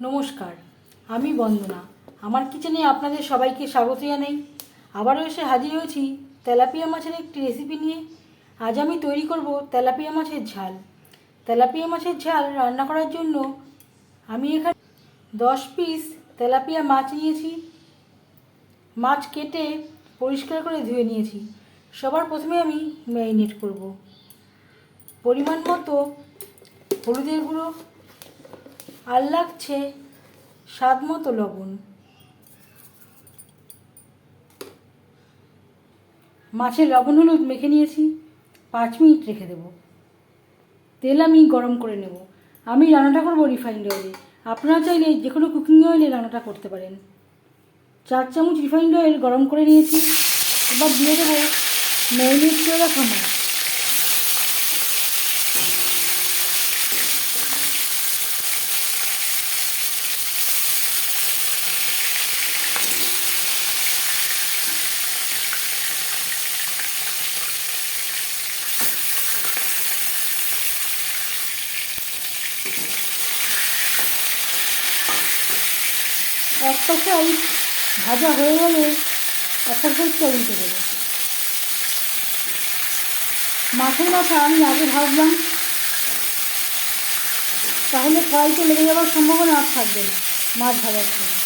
নমস্কার, আমি বন্দনা। আমার কিচেনে আপনাদের সবাইকে স্বাগত জানাই। আবারও এসে হাজির হয়েছি তেলাপিয়া মাছের একটি রেসিপি নিয়ে। আজ আমি তৈরি করব তেলাপিয়া মাছের ঝাল। তেলাপিয়া মাছের ঝাল রান্না করার জন্য আমি এখানে দশ পিস তেলাপিয়া মাছ নিয়েছি। মাছ কেটে পরিষ্কার করে ধুয়ে নিয়েছি। সবার প্রথমে আমি ম্যারিনেট করব। পরিমাণ মতো হলুদের গুঁড়ো আর লাগছে স্বাদ মতো লবণ। মাছের লবণ হলুদ মেখে নিয়েছি, পাঁচ মিনিট রেখে দেব। তেল আমি গরম করে নেব। আমি রান্নাটা করব রিফাইন্ড অয়েলে আপনারা চাইলে যে কোনো কুকিং অয়েলে রান্নাটা করতে পারেন। চার চামচ রিফাইন্ড অয়েল গরম করে নিয়েছি। এবার দিয়ে দেবো ম্যারিনেট করে রাখা এক পাশাই ভাজা হয়ে গেলে অপর সাইডটা উঠে দেবো। মাছের মাথা আমি আগে ভাবলাম তাহলে কড়াইতে লেগে যাওয়ার সম্ভাবনা আর থাকবে না মাছ ভাজার সময়।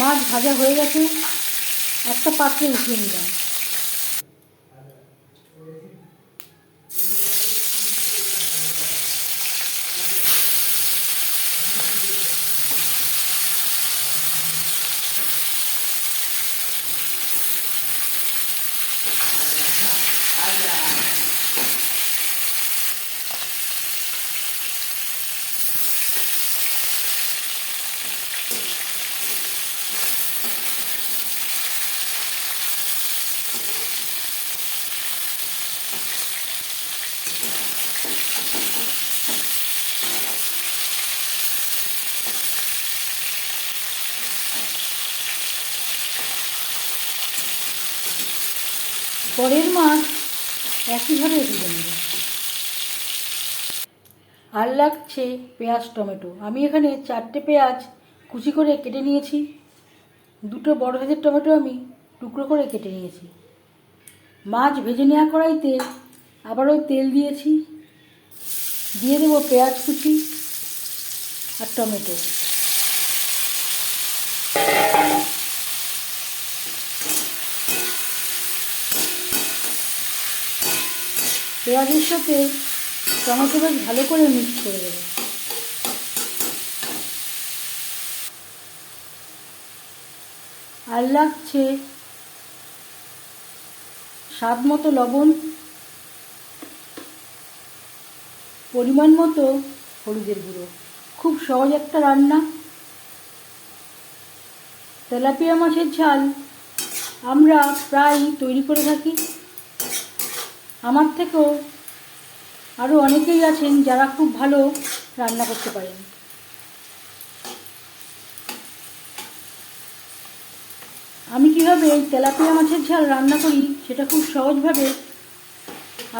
মাছ ভাজা হয়ে গেছে একটা পাত্রে উঠিয়ে নিলাম। পরের মাছ একইভাবে ভেজে নেব আর লাগছে পেঁয়াজ, টমেটো। আমি এখানে চারটে পেঁয়াজ কুচি করে কেটে নিয়েছি। দুটো বড় সাইজের টমেটো আমি টুকরো করে কেটে নিয়েছি। মাছ ভেজে নেওয়া কড়াইতে আবারও তেল দিয়েছি। দিয়ে দেবো পেঁয়াজ কুচি আর টমেটো। পেঁয়াজের সাথে টমেটো বেশ ভালো করে মিক্স করে দেবো। আর লাগছে স্বাদ মতো লবণ, পরিমাণ মতো হলুদের গুঁড়ো। খুব সহজ একটা রান্না। তেলাপিয়া মাছের ঝাল আমরা প্রায় তৈরি করে থাকি। আমার থেকেও আরও অনেকেই আছেন যারা খুব ভালো রান্না করতে পারেন। আমি কীভাবে এই তেলাপিয়া মাছের ঝাল রান্না করি সেটা খুব সহজভাবে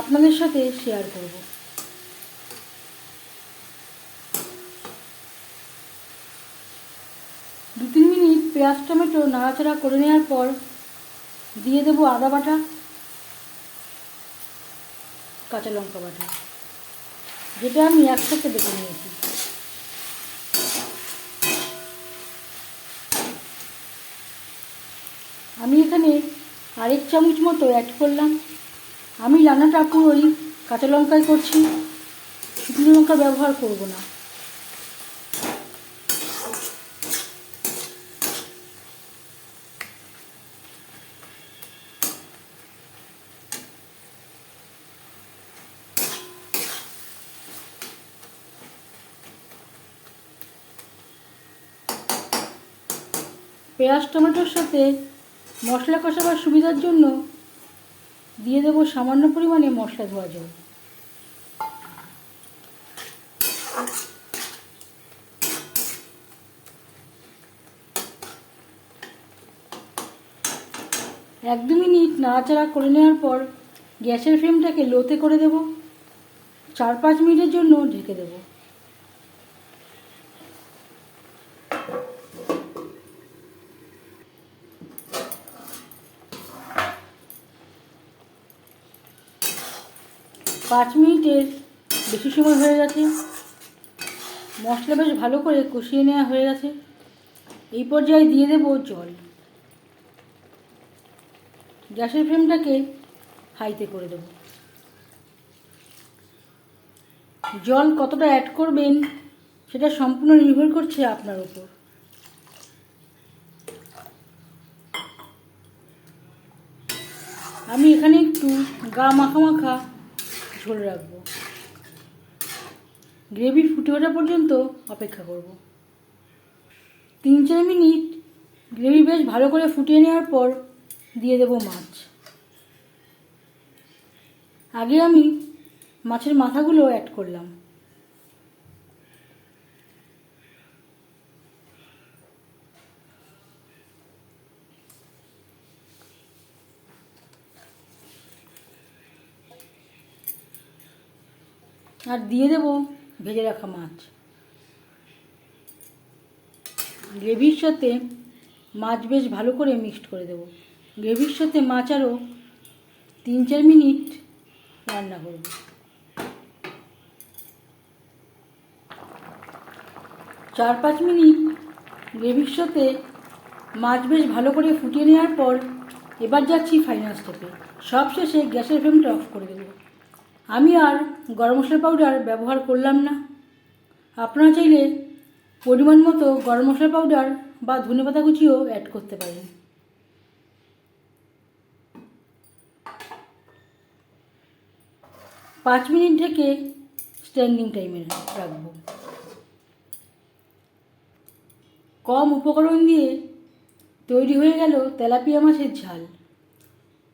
আপনাদের সাথে শেয়ার করব। দু তিন মিনিট পেঁয়াজ, টমেটো নাড়াচাড়া করে নেওয়ার পর দিয়ে দেবো আদা বাটা। কাঁচা লঙ্কা বাটা, যেটা আমি একসাথে বেটে নিয়েছি। আমি এখানে আরেক চামচ মতো অ্যাড করলাম। আমি রান্নাটা পুরোই কাঁচা লঙ্কায় করছি। শুকনো লঙ্কা ব্যবহার করব না। পেঁয়াজ, টমেটোর সাথে মশলা কষাবার সুবিধার জন্য দিয়ে দেব সামান্য পরিমাণে মশলা ধোয়া জল। এক দু মিনিট নাড়াচাড়া করে নেওয়ার পর গ্যাসের ফ্লেমটাকে লোতে করে দেব। চার পাঁচ মিনিটের জন্য ঢেকে দেবো। পাঁচ মিনিটের বেশি সময় হয়ে গেছে। মশলা বেশ ভালো করে কষিয়ে নেওয়া হয়ে গেছে। এই পর্যায়ে দিয়ে দেব জল। গ্যাসের ফ্লেমটাকে হাইতে করে দেব। জল কতটা অ্যাড করবেন, সেটা সম্পূর্ণ নির্ভর করছে আপনার উপর। আমি এখানে একটু গা মাখা মাখা ঝোল রাখব। গ্রেভি ফুটে ওঠা পর্যন্ত অপেক্ষা করব। তিন চার মিনিট গ্রেভি বেশ ভালো করে ফুটিয়ে নেওয়ার পর দিয়ে দেব মাছ। আগে আমি মাছের মাথাগুলো অ্যাড করলাম। আর দিয়ে দেব ভেজে রাখা মাছ। গ্রেভির সাথে মাছ বেশ ভালো করে মিক্সড করে দেব। গ্রেভির সাথে মাছ আরও তিন চার মিনিট রান্না করব। চার পাঁচ মিনিট গ্রেভির সাথে মাছ বেশ ভালো করে ফুটিয়ে নেওয়ার পর এবার যাচ্ছি ফাইনাল স্টেপে সব শেষে গ্যাসের ফ্লেমটা অফ করে দেবো। আমি আর গরম মশলা পাউডার ব্যবহার করলাম না। আপনারা চাইলে পরিমাণ মতো গরম মশলা পাউডার বা ধনেপাতা কুচিও অ্যাড করতে পারেন। পাঁচ মিনিট থেকে স্ট্যান্ডিং টাইমে রাখব। কম উপকরণ দিয়ে তৈরি হয়ে গেল তেলাপিয়া মাছের ঝাল।